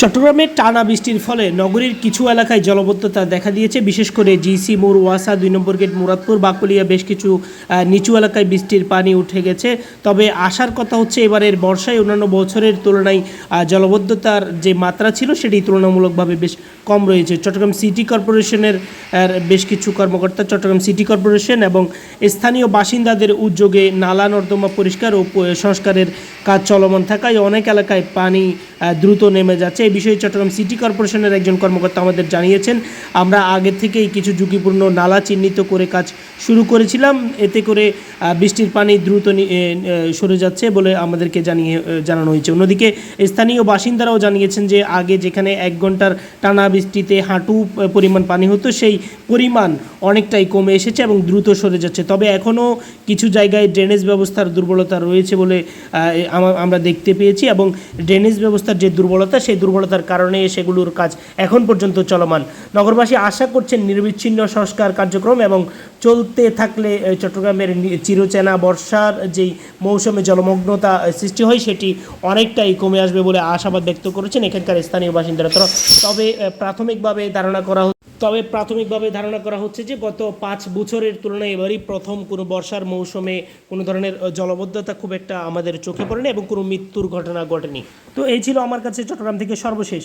চট্টগ্রামে টানা বৃষ্টির ফলে নগরীর কিছু এলাকায় জলবদ্ধতা দেখা দিয়েছে। বিশেষ করে জিসি, মোড়, ওয়াসা, দুই নম্বর গেট, মুরাদপুর, বাকুলিয়া বেশ কিছু নিচু এলাকায় বৃষ্টির পানি উঠে গেছে। তবে আসার কথা হচ্ছে এবারের বর্ষায় অন্যান্য বছরের তুলনায় জলবদ্ধতার যে মাত্রা ছিল সেটি তুলনামূলকভাবে বেশ কম রয়েছে। চট্টগ্রাম সিটি কর্পোরেশনের বেশ কিছু কর্মকর্তা চট্টগ্রাম সিটি কর্পোরেশন এবং স্থানীয় বাসিন্দাদের উদ্যোগে নালা, নর্দমা পরিষ্কার ও সংস্কারের কাজ চলমান থাকায় অনেক এলাকায় পানি দ্রুত নেমে যাচ্ছে। এই বিষয়ে চট্টগ্রাম সিটি কর্পোরেশনের একজন কর্মকর্তা আমাদের জানিয়েছেন। আমরা আগে থেকেই কিছু ঝুঁকিপূর্ণ নালা চিহ্নিত করে কাজ শুরু করেছিলাম। এতে করে বৃষ্টির পানি দ্রুত সরে যাচ্ছে বলে আমাদেরকে জানিয়ে জানানো হয়েছে। অন্যদিকে স্থানীয় বাসিন্দারাও জানিয়েছেন যে, আগে যেখানে এক ঘণ্টার টানা বৃষ্টিতে হাঁটু পরিমাণ পানি হতো, সেই পরিমাণ অনেকটাই কমে এসেছে এবং দ্রুত সরে যাচ্ছে। তবে এখনও কিছু জায়গায় ড্রেনেজ ব্যবস্থার দুর্বলতা রয়েছে বলে আমরা দেখতে পেয়েছি এবং ড্রেনেজ ব্যবস্থার যে দুর্বলতা, সেই দুর্বলতার কারণে সেগুলোর কাজ এখন পর্যন্ত চলমান। নগরবাসী আশা করছেন নির্বিচ্ছিন্ন সংস্কার কার্যক্রম এবং চলতে থাকলে চট্টগ্রামের চিরচেনা বর্ষার যেই মৌসুমে জলমগ্নতা সৃষ্টি হয়, সেটি অনেকটাই কমে আসবে বলে আশাবাদ ব্যক্ত করেছেন এখানকার স্থানীয় বাসিন্দারা। তবে প্রাথমিকভাবে ধারণা করা তবে প্রাথমিকভাবে ধারণা করা হচ্ছে যে গত পাঁচ বছরের তুলনায় এবারই প্রথম কোনো বর্ষার মৌসুমে কোনো ধরনের জলবদ্ধতা খুব একটা আমাদের চোখে পড়েনি এবং কোনো মৃত্যুর ঘটনা ঘটেনি। তো এই ছিল আমার কাছে চট্টগ্রাম থেকে সর্বশেষ।